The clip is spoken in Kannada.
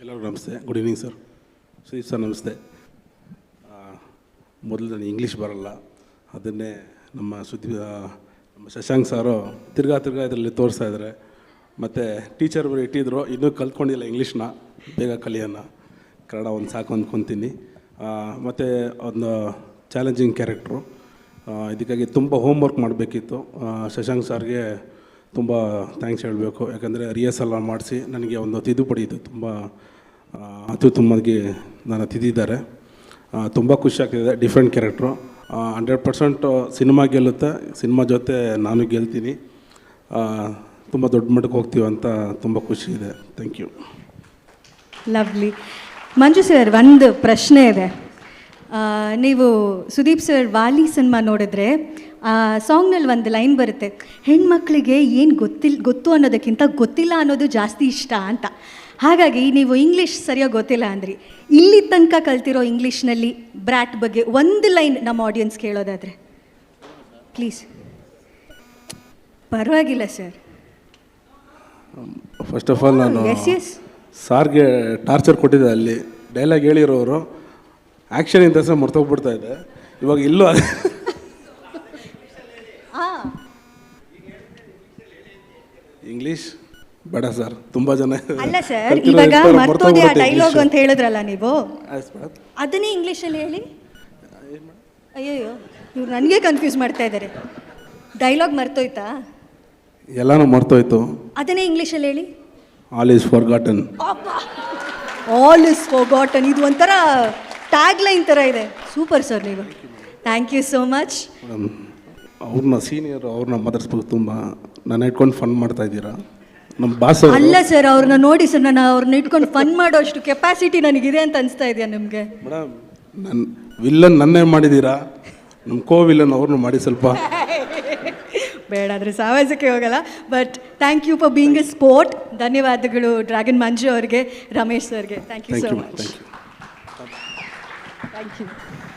ಎಲ್ಲರಿಗೂ ನಮಸ್ತೆ. Good evening sir Sudeep sir ನಮಸ್ತೆ. ಮೊದಲು ನನಗೆ ಇಂಗ್ಲೀಷ್ ಬರಲ್ಲ. ಅದನ್ನೇ ನಮ್ಮ ಸುದ್ದಿ ನಮ್ಮ ಶಶಾಂಕ್ ಸಾರು ತಿರ್ಗಾ ತಿರ್ಗಾ ಇದರಲ್ಲಿ ತೋರಿಸ್ತಾ ಇದ್ದಾರೆ. ಮತ್ತು ಟೀಚರ್ ಬರೀ ಇಟ್ಟಿದ್ರು. ಇನ್ನೂ ಕಲ್ತ್ಕೊಂಡಿಲ್ಲ ಇಂಗ್ಲೀಷ್ನ ಬೇಗ ಕಲಿಯೋಣ. ಕನ್ನಡ ಒಂದು ಸಾಕು ಅಂದ್ಕೊತೀನಿ ಮತ್ತು ಒಂದು ಚಾಲೆಂಜಿಂಗ್ ಕ್ಯಾರೆಕ್ಟ್ರು ಇದಕ್ಕಾಗಿ ತುಂಬ ಹೋಮ್ವರ್ಕ್ ಮಾಡಬೇಕಿತ್ತು. ಶಶಾಂಕ್ ಸರ್ಗೆ ತುಂಬ ಥ್ಯಾಂಕ್ಸ್ ಹೇಳಬೇಕು. ಯಾಕಂದರೆ ರಿಹರ್ಸಲ್ ಮಾಡಿಸಿ ನನಗೆ ಒಂದು ತಿದ್ದುಪಡಿ ಇದು. ತುಂಬ ಅತ್ಯುತ್ತಮವಾಗಿ ನನ್ನ ತಿದ್ದಿದ್ದಾರೆ. ತುಂಬ ಖುಷಿ ಆಗ್ತಿದೆ. Different character hundred percent cinema ಗೆಲ್ಲುತ್ತೆ. Cinema ಜೊತೆ ನಾನು ಗೆಲ್ತೀನಿ. ತುಂಬ ದೊಡ್ಡ ಮಟ್ಟಕ್ಕೆ ಹೋಗ್ತೀವಿ ಅಂತ ತುಂಬ ಖುಷಿ ಇದೆ. Thank you lovely Manju sir ಒಂದು ಪ್ರಶ್ನೆ ಇದೆ. ನೀವು ಸುದೀಪ್ ಸರ್ ವಾಲಿ ಸಿನಿಮಾ ನೋಡಿದ್ರೆ ಆ ಸಾಂಗ್ನಲ್ಲಿ ಒಂದು ಲೈನ್ ಬರುತ್ತೆ ಹೆಣ್ಮಕ್ಳಿಗೆ ಏನು ಗೊತ್ತಿಲ್ಲ ಗೊತ್ತು ಅನ್ನೋದಕ್ಕಿಂತ ಗೊತ್ತಿಲ್ಲ ಅನ್ನೋದು ಜಾಸ್ತಿ ಇಷ್ಟ ಅಂತ. ಹಾಗಾಗಿ ನೀವು ಇಂಗ್ಲೀಷ್ ಸರಿಯಾಗಿ ಗೊತ್ತಿಲ್ಲ ಅಂದ್ರಿ. ಇಲ್ಲಿ ತನಕ ಕಲ್ತಿರೋ ಇಂಗ್ಲೀಷ್ನಲ್ಲಿ ಬ್ರ್ಯಾಟ್ ಬಗ್ಗೆ ಒಂದು ಲೈನ್ ನಮ್ಮ ಆಡಿಯನ್ಸ್ ಕೇಳೋದಾದರೆ. ಪ್ಲೀಸ್ ಪರವಾಗಿಲ್ಲ ಸರ್. ಫಸ್ಟ್ ಆಫ್ ಆಲ್ ನಾನು ಎಸ್ ಎಸ್ ಸಾರ್ಗೆ ಟಾರ್ಚರ್ ಕೊಟ್ಟಿದ್ದೆ ಅಲ್ಲಿ. ಡೈಲಾಗ್ ಹೇಳಿರೋರು ಆ್ಯಕ್ಷನ್ ಇಂದ ಸಹ ಮರ್ತೋಗ್ಬಿಡ್ತಾ ಇದೆ. ಇವಾಗ ಇಲ್ಲೂ ಇಂಗ್ಲೀಷ್ ಬೇಡ ಸರ್ ತುಂಬಾ ಜನ ಅಲ್ಲ ಸರ್ ಇವಾಗ ಮರ್ತೋದೆ ಆ ಡೈಲಾಗ್ ಅಂತ ಹೇಳಿದ್ರಲ್ಲ ನೀವು? ಅದನ್ನೇ ಇಂಗ್ಲೀಷಲ್ಲಿ ಹೇಳಿ. ಅಯ್ಯೋ ಇವ್ರು ನನಗೆ ಕನ್ಫ್ಯೂಸ್ ಮಾಡ್ತಾ ಇದ್ದಾರೆ ಡೈಲಾಗ್ ಮರ್ತೋಯ್ತಾ? ಎಲ್ಲಾನು ಮರ್ತೋಯ್ತು. ಅದನ್ನೇ ಇಂಗ್ಲೀಷಲ್ಲಿ ಹೇಳಿ. All is forgotten all is forgotten ಇದು ಒಂಥರ ಟ್ಯಾಗ್ ಲೈನ್ ಥರ ಇದೆ. ಸೂಪರ್ ಸರ್ ನೀವು. Thank you so much madam ಅವ್ರನ್ನ ಸೀನಿಯರ್ ಅವ್ರನ್ನ ಮಾತಾಡ್ಸ್ಬೇಕು ತುಂಬ ನನ್ನ ಇಟ್ಕೊಂಡು ಫನ್ ಮಾಡ್ತಾ ಇದ್ದೀರಾ? ನಮ್ಮ ಬಾಸ್ ಅಲ್ಲ ಸರ್ ಅವ್ರನ್ನ ನೋಡಿ ಸರ್ ನಾನು ಅವ್ರನ್ನ ಇಟ್ಕೊಂಡು ಫನ್ ಮಾಡೋ ಅಷ್ಟು ಕೆಪಾಸಿಟಿ ನನಗಿದೆ ಅಂತ ಅನಿಸ್ತಾ ಇದೆಯಾ ನಿಮಗೆ? ಮೇಡಮ್ ನನ್ನ ವಿಲ್ಲನ್ ನನ್ನೇ ಮಾಡಿದ್ದೀರಾ? ನಮ್ಮ ಕೋ ವಿಲ್ಲನ್ ಅವ್ರನ್ನ ಮಾಡಿ ಸ್ವಲ್ಪ. ಬೇಡ ಅಂದರೆ ಸಾವಾಸಕ್ಕೆ ಹೋಗಲ್ಲ. But thank you for being a sport ಧನ್ಯವಾದಗಳು ಡ್ರ್ಯಾಗನ್ ಮಂಜು ಅವ್ರಿಗೆ ರಮೇಶ್ ಸರ್ಗೆ. Thank you so you much thank you thank you